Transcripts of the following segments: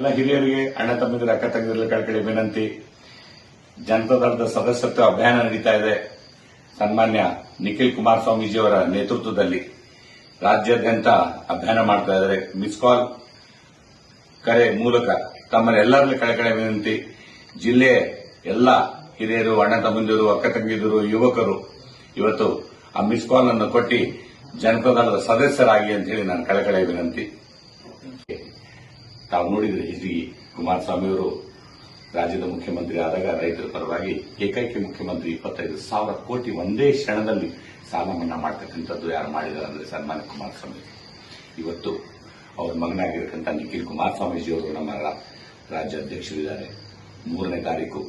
ಎಲ್ಲ ಹಿರಿಯರಿಗೆ, ಅಣ್ಣ ತಮ್ಮಿದ್ರೆ, ಅಕ್ಕ ತಂಗಿದ್ರೆ ಕಳ್ಕಳಿ ವಿನಂತಿ. ಜನತಾ ದಳದ ಸದಸ್ಯತ್ವ ಅಭಿಯಾನ ನಡೀತಾ ಇದೆ. ಸನ್ಮಾನ್ಯ ನಿಖಿಲ್ ಕುಮಾರ್ ಸ್ವಾಮೀಜಿಯವರ ನೇತೃತ್ವದಲ್ಲಿ ರಾಜ್ಯಾದ್ಯಂತ ಅಭಿಯಾನ ಮಾಡ್ತಾ ಇದ್ದಾರೆ. ಮಿಸ್ ಕಾಲ್ ಕರೆ ಮೂಲಕ ತಮ್ಮನ್ನೆಲ್ಲರಲ್ಲಿ ಕಳಕಳಿ ವಿನಂತಿ. ಜಿಲ್ಲೆ ಎಲ್ಲ ಹಿರಿಯರು, ಅಣ್ಣ ತಮ್ಮಂದಿರು, ಅಕ್ಕ ತಂಗಿದರು ಯುವಕರು ಇವತ್ತು ಆ ಮಿಸ್ ಕಾಲ್ ಅನ್ನು ಕೊಟ್ಟು ಜನತಾ ದಳದ ಸದಸ್ಯರಾಗಿ ಅಂತ ಹೇಳಿ ನಾನು ಕಳಕಳಿ ವಿನಂತಿ. ತಾವು ನೋಡಿದ್ರೆ ಎಚ್ ಡಿ ಕುಮಾರಸ್ವಾಮಿ ಅವರು ರಾಜ್ಯದ ಮುಖ್ಯಮಂತ್ರಿ ಆದಾಗ ರೈತರ ಪರವಾಗಿ ಏಕೈಕ ಮುಖ್ಯಮಂತ್ರಿ ಇಪ್ಪತ್ತೈದು ಸಾವಿರ ಕೋಟಿ ಒಂದೇ ಕ್ಷಣದಲ್ಲಿ ಸಾಲ ಮನ್ನಾ ಮಾಡ್ತಕ್ಕಂಥದ್ದು ಯಾರು ಮಾಡಿದ್ದಾರೆ ಅಂದರೆ ಸನ್ಮಾನ್ಯ ಕುಮಾರಸ್ವಾಮಿ. ಇವತ್ತು ಅವ್ರ ಮಗನಾಗಿರ್ತಕ್ಕಂಥ ನಿಖಿಲ್ ಕುಮಾರಸ್ವಾಮೀಜಿ ಅವರು ನಮ್ಮ ರಾಜ್ಯ ಅಧ್ಯಕ್ಷರಿದ್ದಾರೆ ಮೂರನೇ ತಾರೀಕು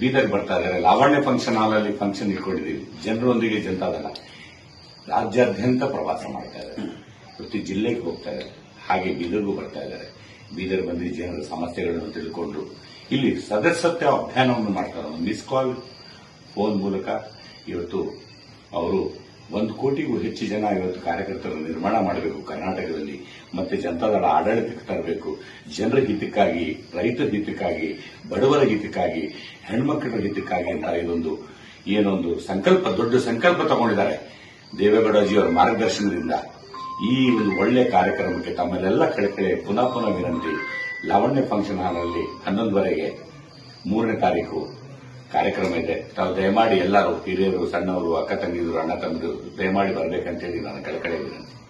ಬೀದರ್ ಬರ್ತಾ ಇದ್ದಾರೆ. ಲಾವಣ್ಯ ಫಂಕ್ಷನ್ ಹಾಲ್ ಅಲ್ಲಿ ಫಂಕ್ಷನ್ ಇಟ್ಕೊಂಡಿದ್ದೀವಿ. ಜನರೊಂದಿಗೆ ಜನತಾದಲ್ಲ ರಾಜ್ಯಾದ್ಯಂತ ಪ್ರವಾಸ ಮಾಡ್ತಾ ಇದ್ದಾರೆ. ಪ್ರತಿ ಜಿಲ್ಲೆಗೆ ಹೋಗ್ತಾ ಇದ್ದಾರೆ. ಹಾಗೆ ಬೀದರ್ಗೂ ಬರ್ತಾ ಇದ್ದಾರೆ. ಬೀದರ್ ಬಂದು ಜನರ ಸಮಸ್ಯೆಗಳನ್ನು ತಿಳ್ಕೊಂಡು ಇಲ್ಲಿ ಸದಸ್ಯತ್ವ ಅಭಿಯಾನವನ್ನು ಮಾಡ್ತಾರೆ. ಒಂದು ಮಿಸ್ ಕಾಲ್ ಫೋನ್ ಮೂಲಕ ಇವತ್ತು ಅವರು ಒಂದು ಕೋಟಿಗೂ ಹೆಚ್ಚು ಜನ ಇವತ್ತು ಕಾರ್ಯಕರ್ತರನ್ನು ನಿರ್ಮಾಣ ಮಾಡಬೇಕು. ಕರ್ನಾಟಕದಲ್ಲಿ ಮತ್ತೆ ಜನತಾದಳ ಆಡಳಿತಕ್ಕೆ ತರಬೇಕು. ಜನರ ಹಿತಕ್ಕಾಗಿ, ರೈತರ ಹಿತಕ್ಕಾಗಿ, ಬಡವರ ಹಿತಕ್ಕಾಗಿ ಹೆಣ್ಮಕ್ಕಳ ಹಿತಕ್ಕಾಗಿ ಅಂತ ಇದೊಂದು ಏನೊಂದು ಸಂಕಲ್ಪ, ದೊಡ್ಡ ಸಂಕಲ್ಪ ತಗೊಂಡಿದ್ದಾರೆ. ದೇವೇಗೌಡಜಿಯವರ ಮಾರ್ಗದರ್ಶನದಿಂದ ಈ ಒಂದು ಒಳ್ಳೆ ಕಾರ್ಯಕ್ರಮಕ್ಕೆ ತಮ್ಮಲ್ಲೆಲ್ಲ ಕಡೆ ಪುನಃ ಪುನಃ ವಿನಂತಿ. ಲಾವಣ್ಯ ಫಂಕ್ಷನ್ ಹಾಲ್ನಲ್ಲಿ ಹನ್ನೊಂದುವರೆಗೆ ಮೂರನೇ ತಾರೀಕು ಕಾರ್ಯಕ್ರಮ ಇದೆ. ತಾವು ದಯಮಾಡಿ ಎಲ್ಲರೂ ಹಿರಿಯರು, ಸಣ್ಣವರು, ಅಕ್ಕ ತಂಗಿದ್ರು ಅಣ್ಣ ತಮ್ಮರು ದಯಮಾಡಿ ಬರಬೇಕಂತೇಳಿ ನಾನು ಕಳಕಳೆ ವಿನಂತಿ.